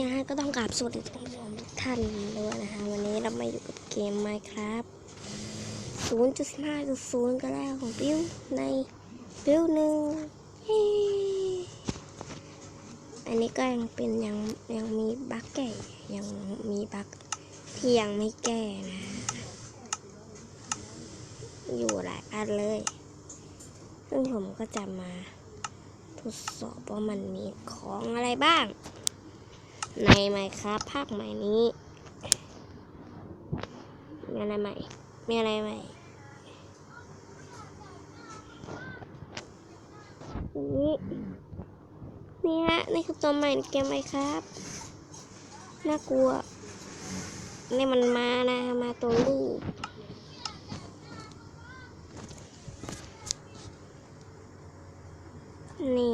ยังไงก็ต้องกราบสวัสดีท่านผู้ชมทุกท่านด้วยนะคะ วันนี้เรามาอยู่กับเกม Minecraft 0.5.0 ก็แล้วของปิ้วในปิ้วหนึ่งเฮ้อันนี้ก็ยังเป็นยังยังมีบั๊กแก่ยังมีบั๊กที่ยังไม่แก้นะอยู่หลายอันเลย ซึ่งผมก็จะมาทดสอบว่ามันมีของอะไรบ้าง ในไมครับภาคใหม่นี้ มีอะไรใหม่ มีอะไรใหม่นี่นี่ฮะ นี่คือตัวใหม่เกมไหมครับ น่ากลัว นี่มันมานะ มาตัวลูกนี่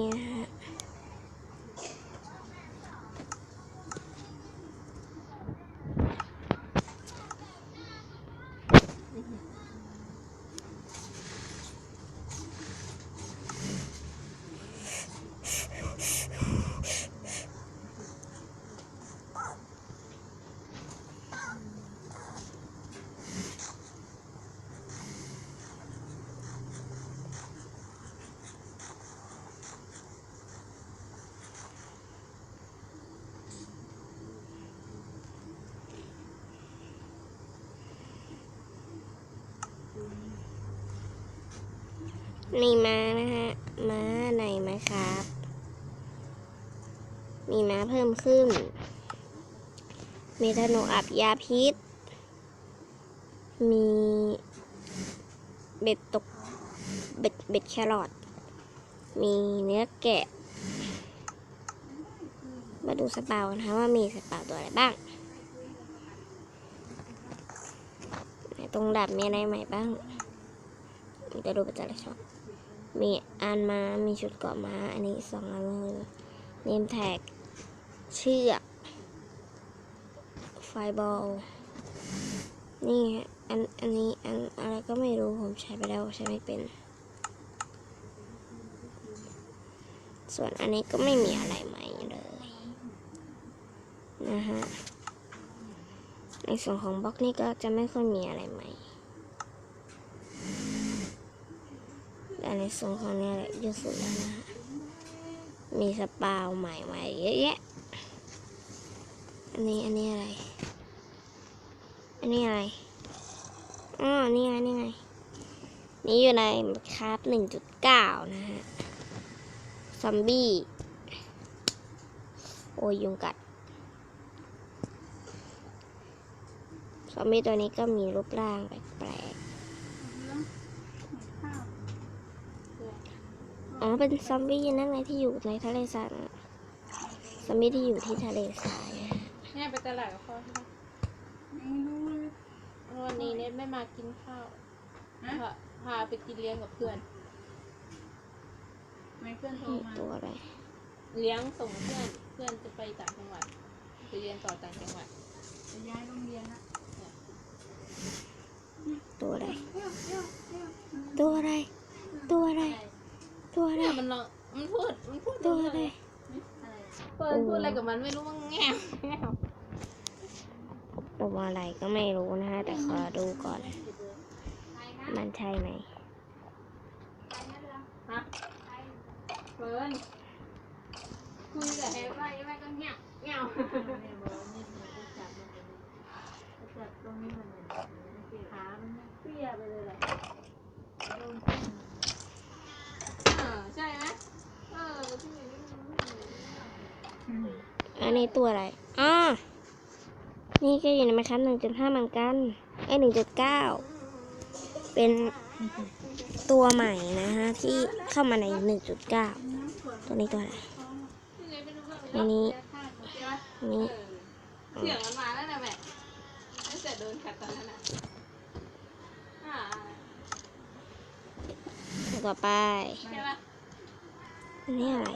นะฮะนี่ม้านะฮะ ม้าในไหมครับ มีม้าเพิ่มขึ้นมีธนูอับยาพิษ มีเบ็ดตก เบ็ดเบ็ดแครอท มีเนื้อแกะ มาดูสปานะคะว่ามีสปาตัวอะไรบ้างไหนตรงดับมีอะไรใหม่บ้างมันจะ มีอันมา มีชุดเกาะม้า อันนี้สองอันเลยเนมแท็ก เชือก ไฟบอล นี่ฮะอัน อันนี้ อันอะไรก็ไม่รู้ ผมใช้ไปแล้วใช้ไม่เป็น ส่วนอันนี้ก็ไม่มีอะไรใหม่เลย นะฮะ ในส่วนของบล็อกนี่ก็จะไม่ค่อยมีอะไรใหม่ แต่ในส่วนของเนี่ยแหละเยอะสุดแล้วนะฮะมีสปาวใหม่ใหม่เยอะแยะ อันนี้อันนี้อะไร อันนี้อะไรอ๋อนี่ไงนี่ไง นี่อยู่ในคราฟหนึ่งจุดเก้านะฮะ ซอมบี้ โอ้ยยุงกัด ซอมบี้ตัวนี้ก็มีรูปร่างแปลก อ๋อ เป็นซอมบี้นั่นไงที่อยู่ในทะเลทรายน่ะซอมบี้ที่อยู่ที่ทะเลทรายอะแม่ไปตลาดกับพ่อใช่ไหมวันนี้เน็ตไม่มากินข้าวพาพาไปกินเลี้ยงกับเพื่อน ไม่เพื่อนโทรนี่มาตัวอะไร เลี้ยงส่งเพื่อน เพื่อนจะไปต่างจังหวัดไปเรียนต่อต่างจังหวัดจะย้ายโรงเรียนละตัวอะไร ตัวอะไร ตัวอะไร ตัวอะไรเนี่ยมันลองมันพูดมันพูดตัวอะไรอะไรเปิดพูดอะไรกับมันไม่รู้ว่าแง่แง่ตัวอะไรก็ไม่รู้นะฮะแต่ขอดูก่อน มันใช่ไหมฮะเฟิร์นคุยกับแฮปปี้แม่ก็เงี้ยเงี้ยเนี่ยบอกว่านี่มันจะจับมันจะจับตรงนี้มันเหมือนขามันเนี่ยเปี้ยไปเลยแหละโดนขึ้น เออใช่ไหมเออที่นี่ อั นนี้ตัวอะไรอ๋อนี่ก็อยู่ในมาคันหนึ่งจุดห้าเหมือนกัน ไอ้หนึ่งจุดเก้า เป็นตัวใหม่นะฮะ ที่เข้ามาในหนึ่งจุดเก้า ตัวนี้ตัวอะไรอันนี้อันนี้เสียงมันมาแล้วนะแม่ตั้งแต่โดนขัดตอนนั้นอะอ่าตัวต่อไปใช่ปะอันนี้อะไร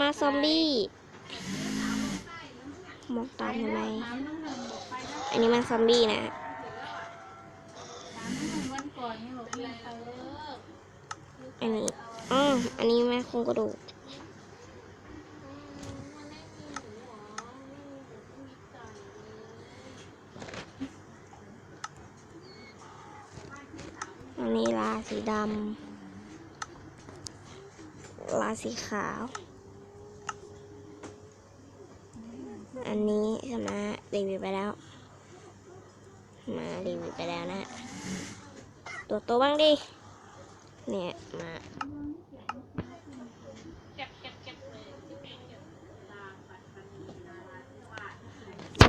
มาซอมบี้ มองตามทำไมอันนี้มันซอมบี้นะอันนี้อ๋ออันนี้แม่คงกระดูกอันนี้ลาสีดำลาสีขาว อันนี้ใช่ไหมรีวิวไปแล้ว มารีวิวไปแล้วนะตัวโตบ้างดิ เนี่ยมาเก็บเก็บเก็บเลยเก็บเก็บ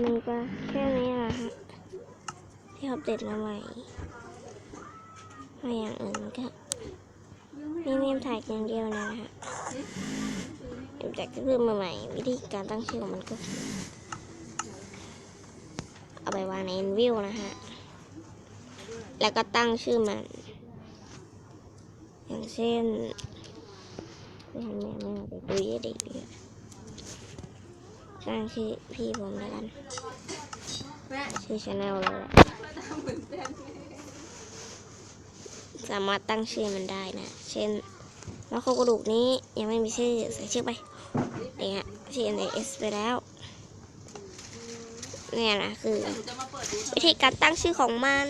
มันก็แค่นี้แหละฮะที่เขาเด็ดมาใหม่ไม่อย่างอื่นก็มีเมมถ่ายอย่างเดียวนะฮะ เดี๋ยวจกที่เพิ่มมาใหม่ วิธีการตั้งชื่อของมันก็คือเอาไปวางในวิวนะฮะ แล้วก็ตั้งชื่อมัน อย่างเช่นไม่ทำแม่ไม่ไปดูเยอะเด็กดีกว่าตั้งชื่อพี่ผมแล้วกัน ชื่อชาแนลเลยสามารถตั้งชื่อมันได้นะ เช่น แล้วโครงกระดูกนี้ยังไม่มีชื่อใส่ชื่อไปเนี่ยชื่อ N A S ไปแล้วเนี่ยนะคือ วิธีการตั้งชื่อของมัน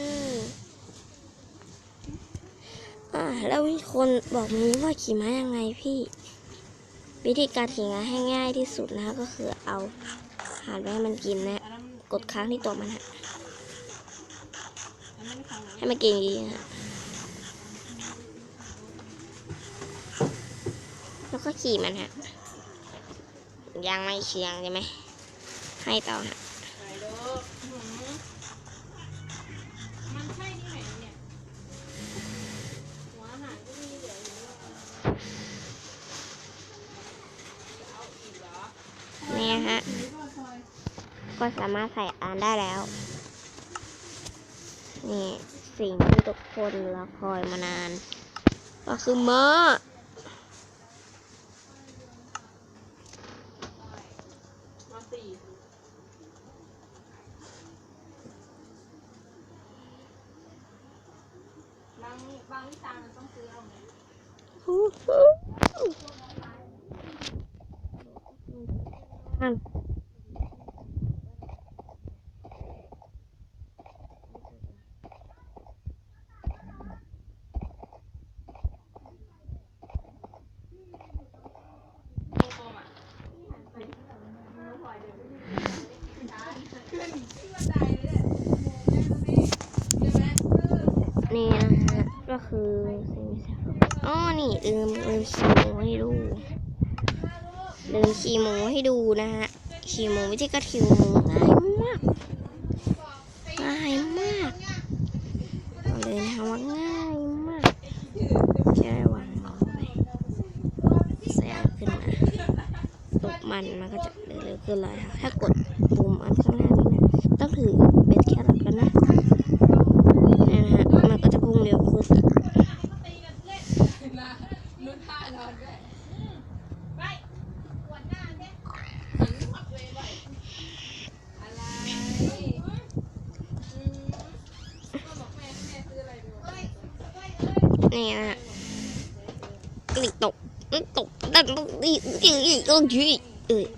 อ่าแล้วมีคนบอกนี้ว่าขี่ม้ายังไงพี่ วิธีการขี่ม้าให้ง่ายที่สุดนะก็คือเอาอาหารไปให้มันกินนะ กดค้างที่ตัวมันฮะอันนั้นไม่ทำนะให้มันกินดีๆฮะแล้ว ก็ขี่มันฮะยังไม่เชียงใช่ไหมให้ต่อฮะไหนดูหืมมันใช่ที่ไหนเนี่ยฮะ ก็สามารถใส่อ่านได้แล้ว นี่สิ่งที่ทุกคนรอคอยมานาน ก็คือเม้ามาสี่บางบางที่ตามันต้องซื้อเอาไง ฮู้ฮู้อะ โกโก้มา นี่นนี่นะฮะก็คืออ๋อนี่ลืมลืมขี่หมูให้ดู ลืมขี่หมูให้ดูนะฮะขี่หมูวิธีการขี่หมูง่ายมากง่ายมากบอกเลยนะคะว่าง่ายมากแค่วางมาส์ไปแซงขึ้นมาตกมันมันก็จะเร็วๆขึ้นเลยค่ะถ้ากดปุ่มอันข้างหน้านี้นะต้องถือ นี่นะฮะกลิกตกตกดันตกอีกอีกอีกอีกอีก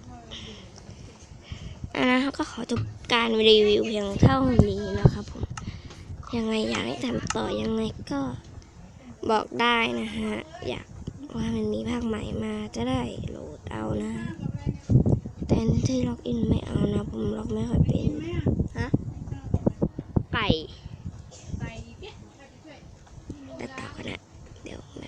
เออนนะครับก็ขอจบการรีวิวเพียงเท่านี้นะครับผม ยังไงอยากให้ทำต่อยังไงก็บอกได้นะฮะ อยากว่ามันมีภาคใหม่มาจะได้โหลดเอานะ แต่ที่ล็อกอินไม่เอานะ ผมล็อกไม่ค่อยเป็น ฮะ ไก่ なんだこれ。